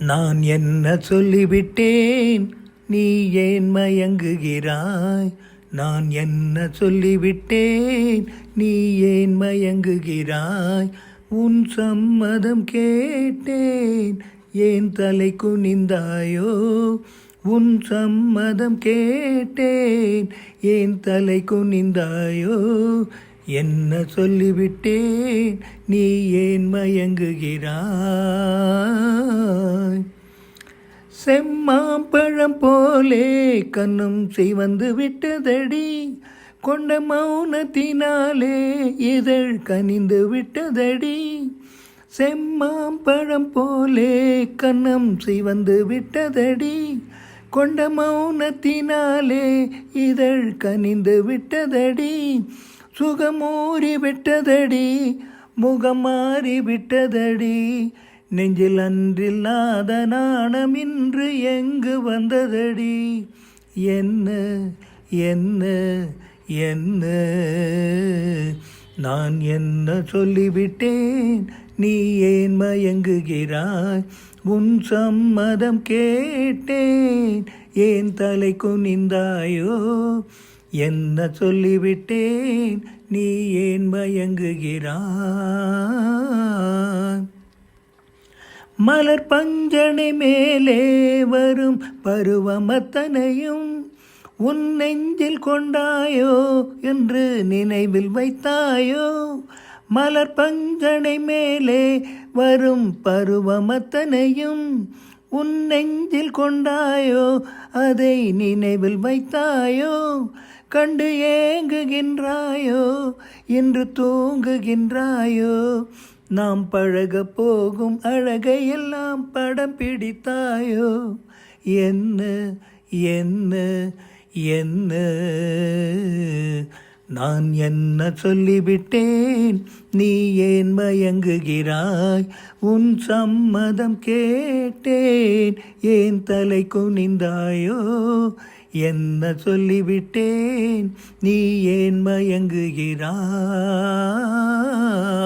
நான் என்ன சொல்லிவிட்டேன்? நீ ஏன் மயங்குகிறாய்? நான் என்ன சொல்லிவிட்டேன்? நீ ஏன் மயங்குகிறாய்? உன் சம்மதம் கேட்டேன். ஏன் தலை குனிந்தாயோ? உன் சம்மதம் கேட்டேன். ஏன் தலை குனிந்தாயோ? என்ன சொல்லிவிட்டேன்? நீ ஏன் மயங்குகிறாய்? செம்மாம்பழம் போலே கண்ணும் செய்வந்து விட்டதடி. கொண்ட மௌனத்தினாலே இதழ் கனிந்து விட்டதடி. செம்மாம்பழம் போலே கண்ணம் செய்வந்து விட்டதடி. கொண்ட மௌனத்தினாலே இதழ் கனிந்து விட்டதடி. சுகமூறி விட்டதடி முகம் மாறி விட்டதடி நெஞ்சில் அன்றில்லாத நாணம் இன்று எங்கு வந்ததடி? என்ன என்ன என்ன? நான் என்ன சொல்லிவிட்டேன்? நீ ஏன் மயங்குகிறாய்? உன் சம்மதம் கேட்டேன். ஏன் தலை குனிந்தாயோ? என்ன சொல்லிவிட்டேன்? நீ ஏன் மயங்குகிறாய்? மலர் பஞ்சனை மேலே வரும் பருவமத்தனையும் உன் நெஞ்சில் கொண்டாயோ என்று நினைவில் வைத்தாயோ? மலர் பஞ்சனை மேலே வரும் பருவமத்தனையும் உன் நெஞ்சில் கொண்டாயோ? அதை நினைவில் வைத்தாயோ? கண்டு ஏங்குகின்றாயோ? என்று தூங்குகின்றாயோ? நாம் பழக போகும் அழகையெல்லாம் படம் பிடித்தாயோ? என்ன என்ன என்ன? நான் என்ன சொல்லிவிட்டேன்? நீ ஏன் மயங்குகிறாய்? உன் சம்மதம் கேட்டேன். ஏன் தலை குனிந்தாயோ? என்ன சொல்லிவிட்டேன்? நீ ஏன் மயங்குகிறாய்?